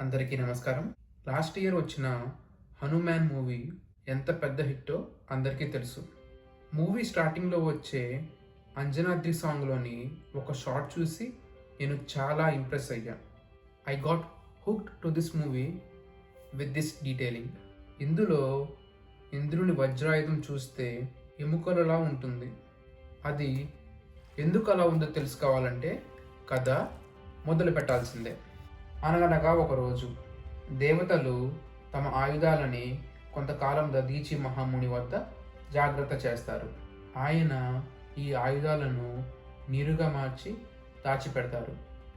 అందరికీ నమస్కారం. Last year వచ్చిన హనుమాన్ మూవీ ఎంత పెద్ద హిట్టో అందరికీ తెలుసు. మూవీ స్టార్టింగ్లో వచ్చే అంజనాద్రి సాంగ్లోని ఒక షార్ట్ చూసి నేను చాలా ఇంప్రెస్ అయ్యా. I got hooked to this movie with this detailing. ఇందులో ఇంద్రుని వజ్రాయుధం చూస్తే ఎముకలలా ఉంటుంది. అది ఎందుకు అలా ఉందో తెలుసుకోవాలంటే కథ మొదలు పెట్టాల్సిందే అనగనగా ఒకరోజు దేవతలు తమ ఆయుధాలని కొంతకాలం దదీచి మహాముని వద్ద జాగ్రత్త చేస్తారు. ఆయన ఈ ఆయుధాలను నీరుగా మార్చి దాచిపెడతారు.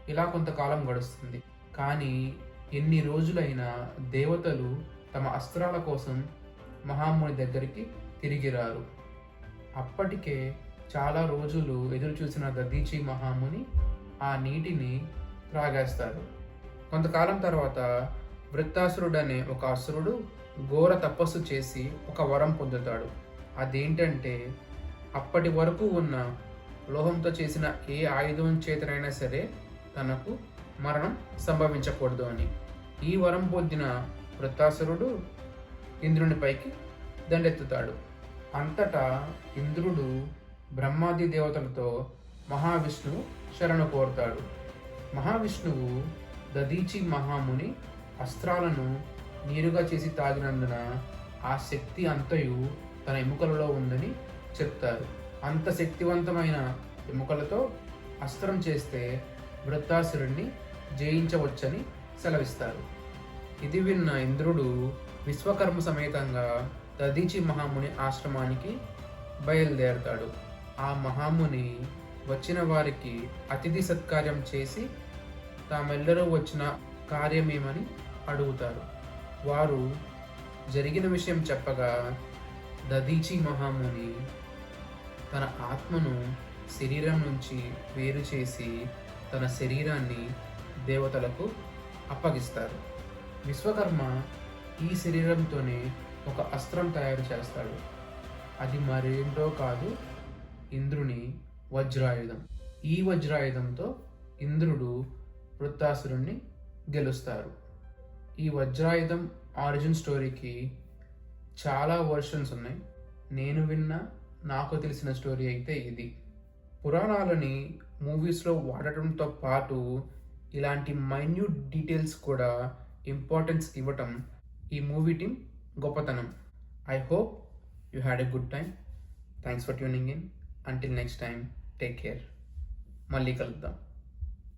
ఇలా కొంతకాలం గడుస్తుంది. కానీ ఎన్ని రోజులైనా దేవతలు తమ అస్త్రాల కోసం మహాముని దగ్గరికి తిరిగి రారు. అప్పటికే చాలా రోజులు ఎదురు చూసిన దదీచి మహాముని ఆ నీటిని త్రాగేస్తారు. కొంతకాలం తర్వాత వృత్తాసురుడు అనే ఒక అసురుడు ఘోర తపస్సు చేసి ఒక వరం పొందుతాడు. అదేంటంటే అప్పటి వరకు ఉన్న లోహంతో చేసిన ఏ ఆయుధం చేతనైనా సరే తనకు మరణం సంభవించకూడదు అని. ఈ వరం పొందిన వృత్తాసురుడు ఇంద్రుని పైకి దండెత్తుతాడు. అంతటా ఇంద్రుడు బ్రహ్మాది దేవతలతో మహావిష్ణువు శరణు కోరుతాడు. మహావిష్ణువు దదీచి మహాముని అస్త్రాలను నీరుగా చేసి తాగినందున ఆ శక్తి అంతయు తన ఎముకలలో ఉందని చెప్తారు. అంత శక్తివంతమైన ఎముకలతో అస్త్రం చేస్తే వృత్తాసురుణ్ణి జయించవచ్చని సెలవిస్తారు. ఇది విన్న ఇంద్రుడు విశ్వకర్మ సమేతంగా దదీచి మహాముని ఆశ్రమానికి బయలుదేరతాడు. ఆ మహాముని వచ్చిన వారికి అతిథి సత్కార్యం చేసి తామెల్లరూ వచ్చిన కార్యమేమని అడుగుతారు. వారు జరిగిన విషయం చెప్పగా దదీచి మహాముని తన ఆత్మను శరీరం నుంచి వేరు చేసి తన శరీరాన్ని దేవతలకు అప్పగిస్తారు. విశ్వకర్మ ఈ శరీరంతోనే ఒక అస్త్రం తయారు చేస్తాడు. అది మరేంటో కాదు ఇంద్రుని వజ్రాయుధం. ఈ వజ్రాయుధంతో ఇంద్రుడు వృత్తాసురుణ్ణి గెలుస్తారు. ఈ వజ్రాయుధం ఆరిజిన్ స్టోరీకి చాలా వర్షన్స్ ఉన్నాయి. నేను విన్న నాకు తెలిసిన స్టోరీ అయితే ఇది. పురాణాలని మూవీస్లో వాడటంతో పాటు ఇలాంటి మైన్యూట్ డీటెయిల్స్ కూడా ఇంపార్టెన్స్ ఇవ్వటం ఈ మూవీ టీం గొప్పతనం. I hope you had a good time thanks for tuning in. Until next time take care. మళ్ళీ కలుద్దాం.